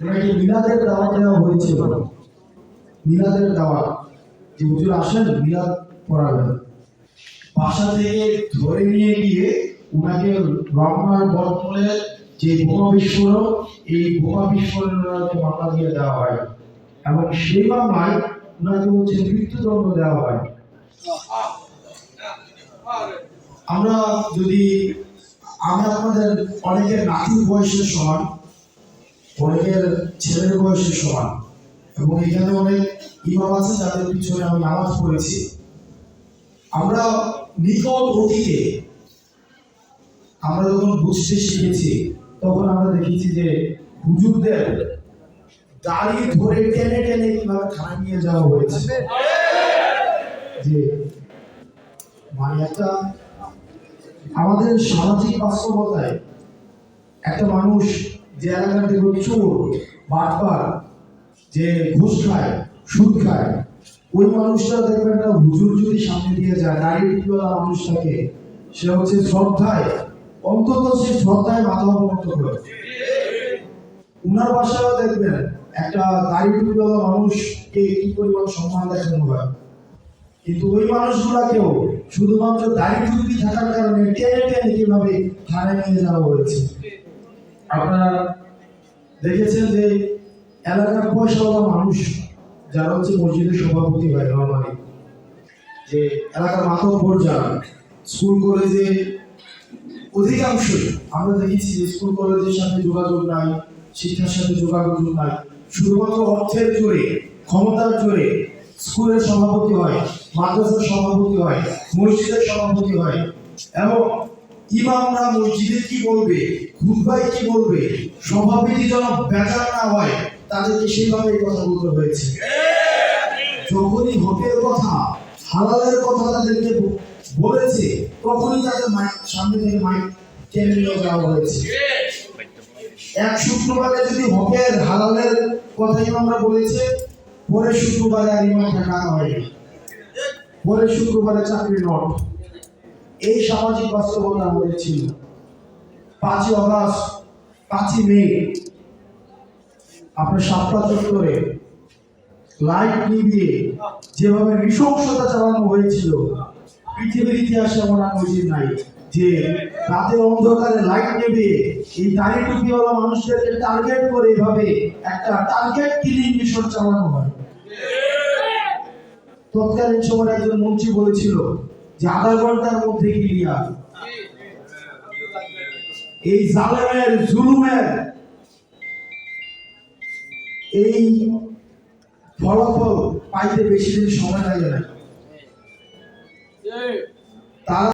ওনাকে মিলাদের দাওয়াত দেওয়া হয়েছিল মিলাদের দাওয়াত যে হুজুর আসেন, মিলাদ পড়াবেন। বাসা থেকে ধরে নিয়ে গিয়ে ওনাকে রমনার বটমূলে যে বোমা বিস্ফোরণ, এই বোমা বিস্ফোরণকে মামলা দিয়ে দেওয়া হয়। এবং সেই মামলায় ওনাকে হচ্ছে মৃত্যুদণ্ড দেওয়া হয়। আমরা যদি, আমরা আমাদের অনেকের নাতির বয়সের সমান অনেকের ছেলের বয়সের সমান। এবং এখানে অনেক ইমাম আছে যাদের পিছনে আমি নামাজ পড়েছি। আমরা নিকট অতীতে আমরা যখন বুঝতে শিখেছি, তখন আমরা দেখেছি যে হুজুরদের দাড়ি ধরে টেনে টেনে কীভাবে থানায় নিয়ে যাওয়া হয়েছে। যে মানে একটা আমাদের সামাজিক বাস্তবতায় একটা মানুষ যে এলাকার দেখো চোর বাটপার, যে ঘুষ খায়, সুদ খায়, ওই মানুষটা দেখবেন একটা হুজুর যদি সামনে দিয়ে যায় টুপিওয়ালা মানুষটাকে, সে হচ্ছে শ্রদ্ধায়, অন্তত সে শ্রদ্ধায় মাথা অবনত করে। উনার বাসায়ও দেখবেন একটা দাড়ি মানুষকে কি পরিমাণ সম্মান দেখানো হয়। কিন্তু ওই মানুষগুলাকেও শুধুমাত্র দাড়ি থাকার কারণে টেনে টেনে কীভাবে থানায় নিয়ে যাওয়া হয়েছে। আপনারা দেখেছেন যে এলাকার পয়সাওয়ালা মানুষ, যারা হচ্ছে মসজিদের সভাপতি হয় নর্মালি যে এলাকার মাতব্বর যারা স্কুল কলেজে অধিকাংশই আমরা দেখেছি যে স্কুল কলেজের সাথে যোগাযোগ নাই, শিক্ষার সাথে যোগাযোগ নাই। শুধুমাত্র অর্থের জোরে, ক্ষমতার জোরে স্কুলের সভাপতি হয়, মাদ্রাসার সভাপতি হয়, মসজিদের সভাপতি হয়। এবং ইমামরা মসজিদে কি বলবে? খুতবায় কি বলবে? সভাপতি যেন বেকার না হয়, তাদেরকে সেইভাবে কথা বলতে হয়েছে। যখনই হকের কথা, হালালের কথা তাদেরকে বলেছে, তখনই তাদের মাইক, সামনে থেকে মাইক টেনে নিয়ে হয়েছে। এক শুক্রবারে যদি হকের, হালালের কথাই আমরা বলেছে, পরের শুক্রবারে আর ইমামকে ডাকা হয়নি। পরের শুক্রবারে চাকরি নট। এই সামাজিক বাস্তবতা আমাদের পাঁচই অগাস্ট, পাঁচই মে। আপনার সাতটা চত্বরে লাইট নিভিয়ে যেভাবে নৃশংসতা চালানো হয়েছিল, পৃথিবীর ইতিহাসে এমন আর নজির নাই যে রাতের অন্ধকারে লাইট নেবে এই দাড়ি টুপিওয়ালা মানুষদেরকে টার্গেট করে এভাবে একটা টার্গেট কিলিং মিশন চালানো হয়। তৎকালীন সময় একজন মন্ত্রী বলেছিল যে আধা ঘণ্টার মধ্যে ক্লিয়ার এই জালেমের, জুলুমের এই ফলাফল পাইতে বেশি দিন সময় লাগে না।